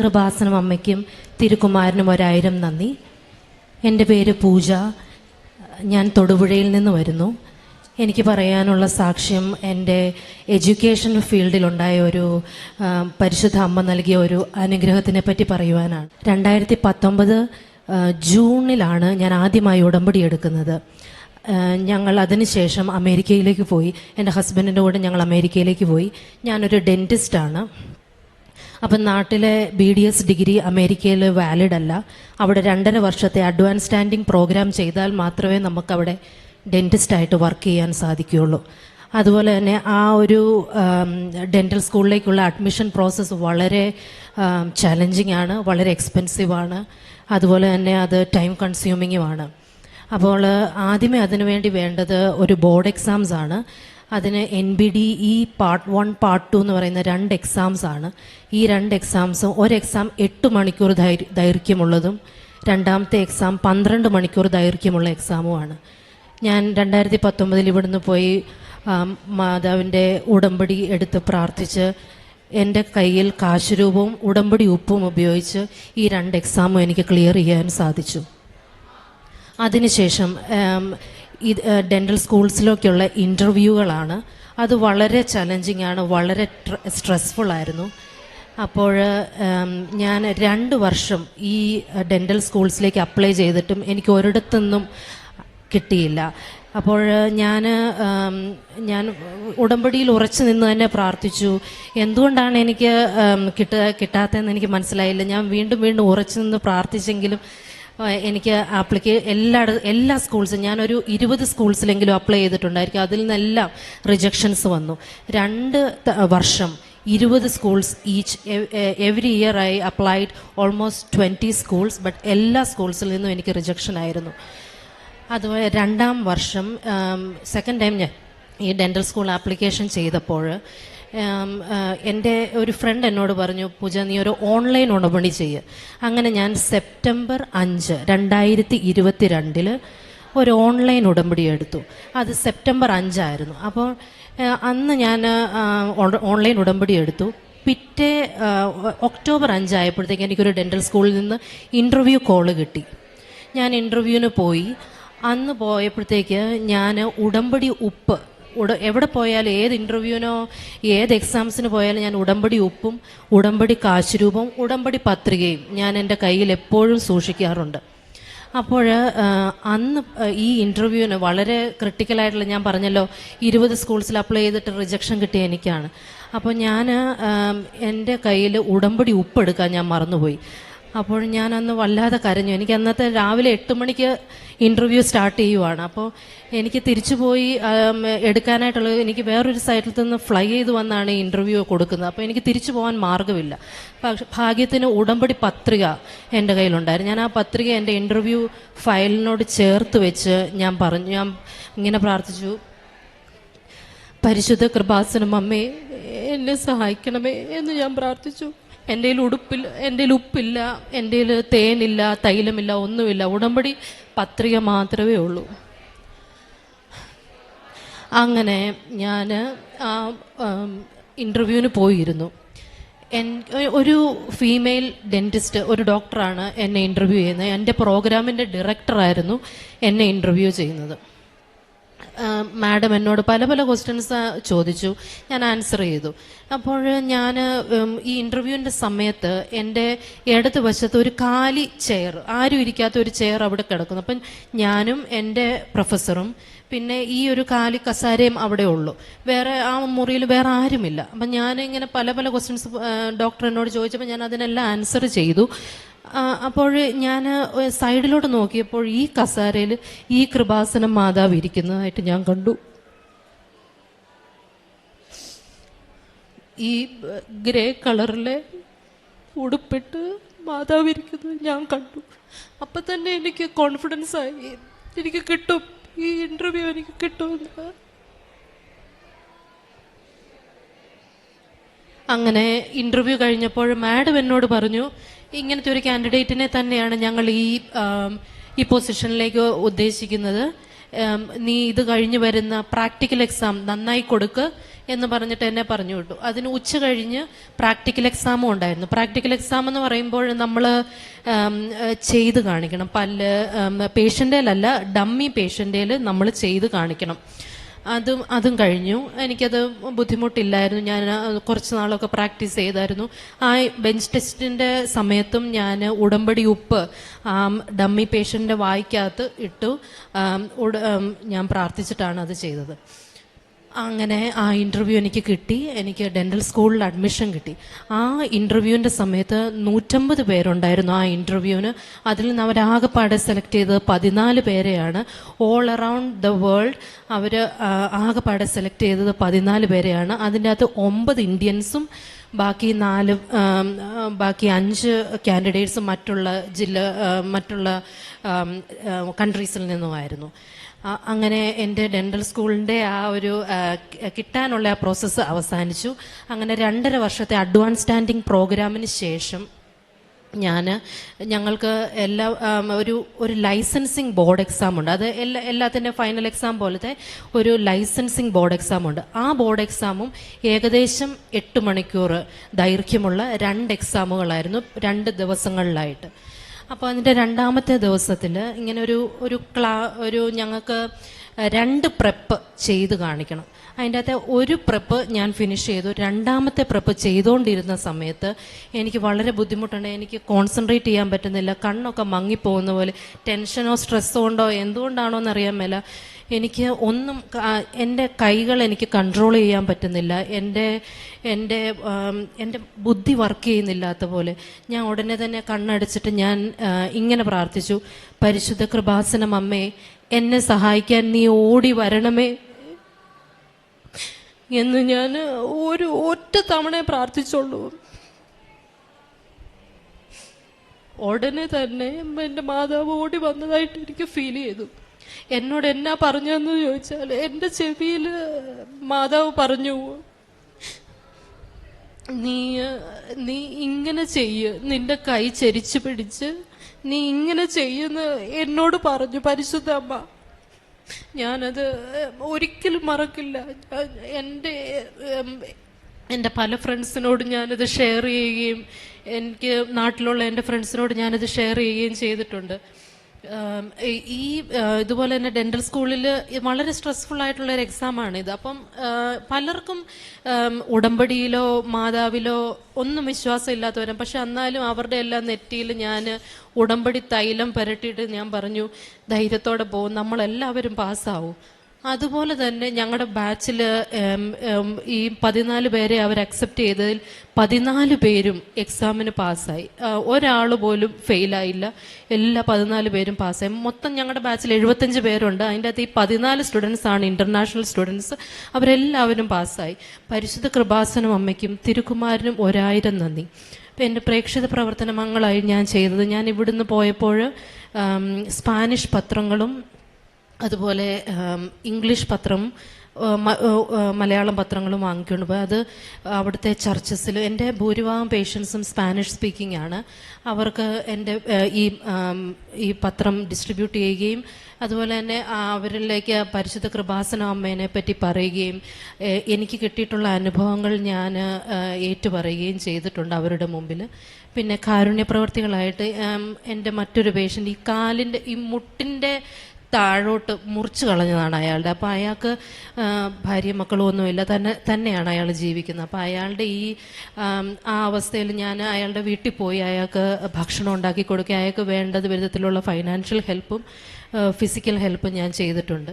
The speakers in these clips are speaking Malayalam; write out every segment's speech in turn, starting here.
കൃപാസനം അമ്മയ്ക്കും തിരുക്കുമാരനും ഒരായിരം നന്ദി. എന്റെ പേര് പൂജ. ഞാൻ തൊടുപുഴയിൽ നിന്ന് വരുന്നു. എനിക്ക് പറയാനുള്ള സാക്ഷ്യം എന്റെ എഡ്യൂക്കേഷൻ ഫീൽഡിലുണ്ടായ ഒരു പരിശുദ്ധ അമ്മ നൽകിയ ഒരു അനുഗ്രഹത്തിനെ പറ്റി പറയുവാനാണ്. രണ്ടായിരത്തി പത്തൊമ്പത് ജൂണിലാണ് ഞാൻ ആദ്യമായി ഉടമ്പടി എടുക്കുന്നത്. ഞങ്ങൾ അതിനുശേഷം അമേരിക്കയിലേക്ക് പോയി. എന്റെ ഹസ്ബൻഡിന്റെ കൂടെ ഞങ്ങൾ അമേരിക്കയിലേക്ക് പോയി. ഞാനൊരു ഡെന്റിസ്റ്റാണ് അപ്പം നാട്ടിലെ ബി ഡി എസ് ഡിഗ്രി അമേരിക്കയിൽ വാലിഡ് അല്ല. അവിടെ രണ്ടര വർഷത്തെ അഡ്വാൻസ് സ്റ്റാൻഡിങ് പ്രോഗ്രാം ചെയ്താൽ മാത്രമേ നമുക്കവിടെ ഡെന്റിസ്റ്റായിട്ട് വർക്ക് ചെയ്യാൻ സാധിക്കുകയുള്ളൂ. അതുപോലെ തന്നെ ആ ഒരു ഡെന്റൽ സ്കൂളിലേക്കുള്ള അഡ്മിഷൻ പ്രോസസ്സ് വളരെ ചലഞ്ചിങ് ആണ് വളരെ എക്സ്പെൻസീവ് ആണ്. അതുപോലെ തന്നെ അത് ടൈം കൺസ്യൂമിങ്ങുമാണ് അപ്പോൾ ആദ്യമേ അതിനുവേണ്ടി വേണ്ടത് ഒരു ബോർഡ് എക്സാംസ് ആണ്. അതിന് N B D E part one part two എന്ന് പറയുന്ന രണ്ട് എക്സാംസ് ആണ്. ഈ രണ്ട് എക്സാംസും ഒരു എക്സാം എട്ട് മണിക്കൂർ ദൈർഘ്യമുള്ളതും രണ്ടാമത്തെ എക്സാം പന്ത്രണ്ട് മണിക്കൂർ ദൈർഘ്യമുള്ള എക്സാമുമാണ് ഞാൻ രണ്ടായിരത്തി പത്തൊമ്പതിൽ ഇവിടുന്ന് പോയി മാതാവിന്റെ ഉടമ്പടി എടുത്ത് പ്രാർത്ഥിച്ച് എന്റെ കയ്യിൽ കാശുരൂപവും ഉടമ്പടി ഉപ്പും ഉപയോഗിച്ച് ഈ രണ്ട് എക്സാമും എനിക്ക് ക്ലിയർ ചെയ്യാൻ സാധിച്ചു. അതിനുശേഷം ഇത് ഡെന്റൽ സ്കൂൾസിലേക്കുള്ള ഇന്റർവ്യൂകളാണ് അത് വളരെ ചലഞ്ചിങ് ആണ് വളരെ സ്ട്രെസ്ഫുൾ ആയിരുന്നു. അപ്പോൾ ഞാൻ രണ്ട് വർഷം ഈ ഡെന്റൽ സ്കൂൾസിലേക്ക് അപ്ലൈ ചെയ്തിട്ടും എനിക്ക് ഒരിടത്തുനിന്നും കിട്ടിയില്ല. അപ്പോൾ ഞാൻ ഞാൻ ഉടമ്പടിയിൽ ഉറച്ചു നിന്ന് തന്നെ പ്രാർത്ഥിച്ചു. എന്തുകൊണ്ടാണ് എനിക്ക് കിട്ടുക കിട്ട കിട്ടാത്തതെന്ന് എനിക്ക് മനസ്സിലായില്ല. ഞാൻ വീണ്ടും വീണ്ടും ഉറച്ചു നിന്ന് പ്രാർത്ഥിച്ചെങ്കിലും എനിക്ക് ആപ്ലിക്കേ എല്ലാ എല്ലാ സ്കൂൾസും ഞാനൊരു ഇരുപത് സ്കൂൾസിലെങ്കിലും അപ്ലൈ ചെയ്തിട്ടുണ്ടായിരിക്കും. അതിൽ നിന്നെല്ലാം റിജക്ഷൻസ് വന്നു. രണ്ട് വർഷം ഇരുപത് schools each every year I applied almost twenty schools but എല്ലാ സ്കൂൾസിൽ നിന്നും എനിക്ക് റിജക്ഷൻ ആയിരുന്നു. അതുപോലെ രണ്ടാം വർഷം സെക്കൻഡ് ടൈം ഞാൻ ഈ ഡെന്റൽ സ്കൂൾ ആപ്ലിക്കേഷൻ ചെയ്തപ്പോൾ എന്റെ ഒരു ഫ്രണ്ട് എന്നോട് പറഞ്ഞു പൂജ നീ ഒരു ഓൺലൈൻ ഉടമ്പടി ചെയ്യുക അങ്ങനെ ഞാൻ സെപ്റ്റംബർ അഞ്ച് രണ്ടായിരത്തി ഇരുപത്തി രണ്ടിൽ ഒരു ഓൺലൈൻ ഉടമ്പടി എടുത്തു. അത് സെപ്റ്റംബർ അഞ്ചായിരുന്നു അപ്പോൾ അന്ന് ഞാൻ ഓൺലൈൻ ഉടമ്പടി എടുത്തു. പിറ്റേ ഒക്ടോബർ അഞ്ചായപ്പോഴത്തേക്ക് എനിക്കൊരു ഡെന്റൽ സ്കൂളിൽ നിന്ന് ഇന്റർവ്യൂ കോൾ കിട്ടി. ഞാൻ ഇന്റർവ്യൂവിന് പോയി. അന്ന് പോയപ്പോഴത്തേക്ക് ഞാൻ ഉടമ്പടി ഉപ്പ് എവിടെ പോയാലും ഏത് ഇന്റർവ്യൂവിനോ ഏത് എക്സാംസിന് പോയാലും ഞാൻ ഉടമ്പടി ഉപ്പും ഉടമ്പടി കാശുരൂപം ഉടമ്പടി പത്രികയും ഞാൻ എന്റെ കയ്യിൽ എപ്പോഴും സൂക്ഷിക്കാറുണ്ട്. അപ്പോൾ അന്ന് ഈ ഇന്റർവ്യൂവിന് വളരെ ക്രിട്ടിക്കലായിട്ടുള്ള ഞാൻ പറഞ്ഞല്ലോ ഇരുപത് സ്കൂൾസിൽ അപ്ലൈ ചെയ്തിട്ട് റിജക്ഷൻ കിട്ടിയ എനിക്കാണ്. അപ്പോൾ ഞാൻ എന്റെ കയ്യിൽ ഉടമ്പടി ഉപ്പെടുക്കാൻ ഞാൻ മറന്നുപോയി. അപ്പോൾ ഞാൻ അന്ന് വല്ലാതെ കരഞ്ഞു. എനിക്ക് അന്നത്തെ രാവിലെ എട്ട് മണിക്ക് ഇന്റർവ്യൂ സ്റ്റാർട്ട് ചെയ്യുവാണ്. അപ്പോൾ എനിക്ക് തിരിച്ചു പോയി എടുക്കാനായിട്ടുള്ളത് എനിക്ക് വേറൊരു സൈറ്റിൽ നിന്ന് ഫ്ലൈ ചെയ്ത് വന്നാണ് ഇന്റർവ്യൂ കൊടുക്കുന്നത്. അപ്പോൾ എനിക്ക് തിരിച്ചു പോകാൻ മാർഗമില്ല. പക്ഷെ ഭാഗ്യത്തിന് ഉടമ്പടി പത്രിക എന്റെ കയ്യിലുണ്ടായിരുന്നു. ഞാൻ ആ പത്രിക എന്റെ ഇന്റർവ്യൂ ഫയലിനോട് ചേർത്ത് വെച്ച് ഞാൻ പറഞ്ഞു. ഞാൻ ഇങ്ങനെ പ്രാർത്ഥിച്ചു. പരിശുദ്ധ കൃപാസനം അമ്മേ എന്നെ സഹായിക്കണമേ എന്ന് ഞാൻ പ്രാർത്ഥിച്ചു. എന്റെ ഉടുപ്പില്ല എന്റെ ഉപ്പില്ല എന്റെ തേനില്ല തൈലമില്ല ഒന്നുമില്ല. ഉടമ്പടി പത്രിക മാത്രമേ ഉള്ളൂ. അങ്ങനെ ഞാൻ ആ ഇന്റർവ്യൂവിന് പോയിരുന്നു. എൻ ഒരു ഫീമെയിൽ ഡെന്റിസ്റ്റ് ഒരു ഡോക്ടറാണ് എന്നെ ഇന്റർവ്യൂ ചെയ്യുന്നത്. എന്റെ പ്രോഗ്രാമിന്റെ ഡയറക്ടറായിരുന്നു എന്നെ ഇന്റർവ്യൂ ചെയ്യുന്നത്. മാഡം എന്നോട് പല പല ക്വസ്റ്റ്യൻസ് ചോദിച്ചു. ഞാൻ ആൻസർ ചെയ്തു. അപ്പോൾ ഞാൻ ഈ ഇന്റർവ്യൂവിന്റെ സമയത്ത് എന്റെ ഇടത് വശത്ത് ഒരു കാലി ചെയർ ആരും ഇരിക്കാത്ത ഒരു ചെയർ അവിടെ കിടക്കുന്നു. അപ്പം ഞാനും എന്റെ പ്രൊഫസറും പിന്നെ ഈ ഒരു കാലി കസാരയും അവിടെ ഉള്ളൂ. വേറെ ആ മുറിയിൽ വേറെ ആരുമില്ല. അപ്പം ഞാൻ ഇങ്ങനെ പല പല ക്വസ്റ്റ്യൻസ് ഡോക്ടർ എന്നോട് ചോദിച്ചപ്പോൾ ഞാൻ അതിനെല്ലാം ആൻസർ ചെയ്തു. അപ്പോൾ ഞാൻ സൈഡിലോട്ട് നോക്കിയപ്പോൾ ഈ കസാരയിൽ ഈ കൃപാസനം മാതാവ് ഇരിക്കുന്നതായിട്ട് ഞാൻ കണ്ടു. ഈ ഗ്രേ കളറിലെ ഉടുപ്പിട്ട് മാതാവ് ഇരിക്കുന്നത് ഞാൻ കണ്ടു. അപ്പം തന്നെ എനിക്ക് കോൺഫിഡൻസ് ആയി. എനിക്ക് കിട്ടും. ഈ ഇന്റർവ്യൂ എനിക്ക് കിട്ടുമെന്ന്. അങ്ങനെ ഇന്റർവ്യൂ കഴിഞ്ഞപ്പോൾ മാഡം എന്നോട് പറഞ്ഞു ഇങ്ങനത്തെ ഒരു കാൻഡിഡേറ്റിനെ തന്നെയാണ് ഞങ്ങൾ ഈ ഈ പൊസിഷനിലേക്ക് ഉദ്ദേശിക്കുന്നത്. നീ ഇത് കഴിഞ്ഞ് വരുന്ന പ്രാക്ടിക്കൽ എക്സാം നന്നായി കൊടുക്ക് എന്ന് പറഞ്ഞിട്ട് എന്നെ പറഞ്ഞു വിട്ടു. അതിന് ഉച്ച കഴിഞ്ഞ് പ്രാക്ടിക്കൽ എക്സാമും ഉണ്ടായിരുന്നു. പ്രാക്ടിക്കൽ എക്സാം എന്ന് പറയുമ്പോൾ നമ്മൾ ചെയ്ത് കാണിക്കണം. പല്ല് പേഷ്യന്റേലല്ല ഡമ്മി പേഷ്യന്റേൽ നമ്മൾ ചെയ്ത് കാണിക്കണം. അതും അതും കഴിഞ്ഞു. എനിക്കത് ബുദ്ധിമുട്ടില്ലായിരുന്നു. ഞാൻ കുറച്ച് നാളൊക്കെ പ്രാക്ടീസ് ചെയ്തായിരുന്നു. ആ ബെഞ്ച് ടെസ്റ്റിന്റെ സമയത്തും ഞാൻ ഉടമ്പടി ഉപ്പ് ഡമ്മി പേഷ്യന്റെ വായിക്കകത്ത് ഇട്ടു. ഞാൻ പ്രാർത്ഥിച്ചിട്ടാണ് അത് ചെയ്തത്. അങ്ങനെ ആ ഇന്റർവ്യൂ എനിക്ക് കിട്ടി. എനിക്ക് ഡെന്റൽ സ്കൂളിൽ അഡ്മിഷൻ കിട്ടി. ആ ഇന്റർവ്യൂവിന്റെ സമയത്ത് നൂറ്റമ്പത് പേരുണ്ടായിരുന്നു ആ ഇന്റർവ്യൂവിന് അതിൽ നിന്ന് അവരാകെപ്പാടെ സെലക്ട് ചെയ്തത് പതിനാല് പേരെയാണ്. ഓൾ അറൗണ്ട് ദ വേൾഡ് അവർ ആകെപ്പാടെ സെലക്ട് ചെയ്തത് പതിനാല് പേരെയാണ്. അതിന്റെ അകത്ത് ഒമ്പത് ഇന്ത്യൻസും ബാക്കി നാല് ബാക്കി അഞ്ച് കാൻഡിഡേറ്റ്സും മറ്റുള്ള ജില്ല മറ്റുള്ള കൺട്രീസിൽ നിന്നുമായിരുന്നു. അങ്ങനെ എന്റെ ഡെന്റൽ സ്കൂളിന്റെ ആ ഒരു കിട്ടാനുള്ള ആ പ്രോസസ്സ് അവസാനിച്ചു. അങ്ങനെ രണ്ടര വർഷത്തെ അഡ്വാൻസ് സ്റ്റാൻഡിംഗ് പ്രോഗ്രാമിന് ശേഷം ഞാൻ ഞങ്ങൾക്ക് എല്ലാ ഒരു ഒരു ലൈസൻസിങ് ബോർഡ് എക്സാം ഉണ്ട്. അത് എല്ലാ എല്ലാത്തിന്റെ ഫൈനൽ എക്സാം പോലത്തെ ഒരു ലൈസൻസിങ് ബോർഡ് എക്സാം ഉണ്ട്. ആ ബോർഡ് എക്സാമും ഏകദേശം എട്ട് മണിക്കൂർ ദൈർഘ്യമുള്ള രണ്ട് എക്സാമുകളായിരുന്നു രണ്ട് ദിവസങ്ങളിലായിട്ട്. അപ്പോൾ അതിന്റെ രണ്ടാമത്തെ ദിവസത്തിൽ ഇങ്ങനെ ഒരു ഒരു ക്ലാ ഒരു ഞങ്ങൾക്ക് രണ്ട് പ്രെപ്പ് ചെയ്ത് കാണിക്കണം. അതിന്റെ അകത്ത് ഒരു പ്രെപ്പ് ഞാൻ ഫിനിഷ് ചെയ്തു. രണ്ടാമത്തെ പ്രെപ്പ് ചെയ്തുകൊണ്ടിരുന്ന സമയത്ത് എനിക്ക് വളരെ ബുദ്ധിമുട്ടുണ്ട്. എനിക്ക് കോൺസെൻട്രേറ്റ് ചെയ്യാൻ പറ്റുന്നില്ല. കണ്ണൊക്കെ മങ്ങിപ്പോകുന്ന പോലെ. ടെൻഷനോ സ്ട്രെസ്സോ ഉണ്ടോ? എന്തുകൊണ്ടാണോ എന്നറിയാൻ മേല. എനിക്ക് ഒന്നും എന്റെ കൈകൾ എനിക്ക് കൺട്രോൾ ചെയ്യാൻ പറ്റുന്നില്ല. എന്റെ എന്റെ എന്റെ ബുദ്ധി വർക്ക് ചെയ്യുന്നില്ലാത്ത പോലെ. ഞാൻ ഉടനെ തന്നെ കണ്ണടച്ചിട്ട് ഞാൻ ഇങ്ങനെ പ്രാർത്ഥിച്ചു. പരിശുദ്ധ കൃപാസനം അമ്മേ എന്നെ സഹായിക്കാൻ നീ ഓടി വരണമേ. എന്ന് ഞാൻ ഒരു ഒറ്റ തവണ പ്രാർത്ഥിച്ചുള്ളൂ. ഉടനെ തന്നെ എന്റെ മാതാവ് ഓടി വന്നതായിട്ട് എനിക്ക് ഫീൽ ചെയ്തു. എന്നോട് എന്നാ പറഞ്ഞതെന്ന് ചോദിച്ചാൽ എന്റെ ചെവിയിൽ മാതാവ് പറഞ്ഞു നീ നീ ഇങ്ങനെ ചെയ്യ് നിന്റെ കൈ ചെരിച്ചു പിടിച്ച് നീ ഇങ്ങനെ ചെയ്യുന്ന എന്നോട് പറഞ്ഞു പരിശുദ്ധ അമ്മ. ഞാനത് ഒരിക്കലും മറക്കില്ല. എന്റെ എന്റെ പല ഫ്രണ്ട്സിനോട് ഞാനത് ഷെയർ ചെയ്യുകയും എനിക്ക് നാട്ടിലുള്ള എന്റെ ഫ്രണ്ട്സിനോട് ഞാനത് ഷെയർ ചെയ്യുകയും ചെയ്തിട്ടുണ്ട്. ഈ- ഇതുപോലെ തന്നെ ഡെന്റൽ സ്കൂളിൽ വളരെ സ്ട്രെസ്ഫുൾ ആയിട്ടുള്ള ഒരു എക്സാമാണ് ഇത്. അപ്പം പലർക്കും ഉടമ്പടിയിലോ മാതാവിലോ ഒന്നും വിശ്വാസം ഇല്ലാത്തവരും പക്ഷെ എന്നാലും അവരുടെ എല്ലാം നെറ്റിയിൽ ഞാൻ ഉടമ്പടി തൈലം പുരട്ടിയിട്ട് ഞാൻ പറഞ്ഞു ധൈര്യത്തോടെ പോകും നമ്മളെല്ലാവരും പാസ്സാവും അതുപോലെ തന്നെ ഞങ്ങളുടെ ബാച്ചിൽ ഈ പതിനാല് പേരെ അവർ അക്സെപ്റ്റ് ചെയ്തതിൽ പതിനാല് പേരും എക്സാമിന് പാസ്സായി. ഒരാൾ പോലും ഫെയിലായില്ല എല്ലാ പതിനാല് പേരും പാസ്സായി. മൊത്തം ഞങ്ങളുടെ ബാച്ചിൽ എഴുപത്തഞ്ച് പേരുണ്ട്. അതിന്റെ അകത്ത് ഈ പതിനാല് സ്റ്റുഡൻസ് ആണ് ഇന്റർനാഷണൽ സ്റ്റുഡൻസ് അവരെല്ലാവരും പാസ്സായി. പരിശുദ്ധ കൃപാസനം അമ്മയ്ക്കും തിരുക്കുമാരനും ഒരായിരം നന്ദി. ഇപ്പം എന്റെ പ്രേക്ഷിത പ്രവർത്തനങ്ങളായി ഞാൻ ചെയ്തത്. ഞാൻ ഇവിടുന്ന് പോയപ്പോൾ സ്പാനിഷ് പത്രങ്ങളും അതുപോലെ ഇംഗ്ലീഷ് പത്രം മലയാളം പത്രങ്ങളും വാങ്ങിക്കൊണ്ട് പോയി. അത് അവിടുത്തെ ചർച്ചസിൽ എന്റെ ഭൂരിഭാഗം പേഷ്യൻസും സ്പാനിഷ് സ്പീക്കിംഗ് ആണ്. അവർക്ക് എന്റെ ഈ ഈ പത്രം ഡിസ്ട്രിബ്യൂട്ട് ചെയ്യുകയും അതുപോലെ തന്നെ അവരിലേക്ക് പരിശുദ്ധ കൃപാസന അമ്മേനെ പറ്റി പറയുകയും എനിക്ക് കിട്ടിയിട്ടുള്ള അനുഭവങ്ങൾ ഞാൻ ഏറ്റുപറയുകയും ചെയ്തിട്ടുണ്ട് അവരുടെ മുമ്പിൽ പിന്നെ കാരുണ്യപ്രവർത്തികളായിട്ട് എന്റെ മറ്റൊരു പേഷ്യന്റ് ഈ കാലിന്റെ ഈ മുട്ടിന്റെ താഴോട്ട് മുറിച്ച് കളഞ്ഞതാണ് അയാളുടെ. അപ്പോൾ അയാൾക്ക് ഭാര്യ ഭാര്യയും മക്കളും ഒന്നുമില്ല. തന്നെ തന്നെയാണ് അയാൾ ജീവിക്കുന്നത്. അപ്പോൾ അയാളുടെ ഈ ആ അവസ്ഥയിൽ ഞാൻ അയാളുടെ വീട്ടിൽ പോയി അയാൾക്ക് ഭക്ഷണം ഉണ്ടാക്കി കൊടുക്കുക അയാൾക്ക് വേണ്ടത് വിധത്തിലുള്ള ഫൈനാൻഷ്യൽ ഹെൽപ്പും ഫിസിക്കൽ ഹെൽപ്പും ഞാൻ ചെയ്തിട്ടുണ്ട്.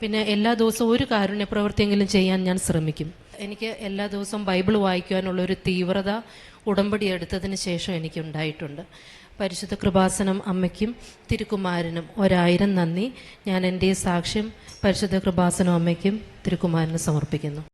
പിന്നെ എല്ലാ ദിവസവും ഒരു കാരുണ്യ പ്രവൃത്തിയെങ്കിലും ചെയ്യാൻ ഞാൻ ശ്രമിക്കും. എനിക്ക് എല്ലാ ദിവസവും ബൈബിൾ വായിക്കുവാനുള്ള ഒരു തീവ്രത ഉടമ്പടി എടുത്തതിന് ശേഷം എനിക്ക് ഉണ്ടായിട്ടുണ്ട്. പരിശുദ്ധ കൃപാസനം അമ്മയ്ക്കും തിരുക്കുമാരനും ഒരായിരം നന്ദി. ഞാൻ എന്റെ സാക്ഷ്യം പരിശുദ്ധ കൃപാസനം അമ്മയ്ക്കും തിരുക്കുമാരനും സമർപ്പിക്കുന്നു.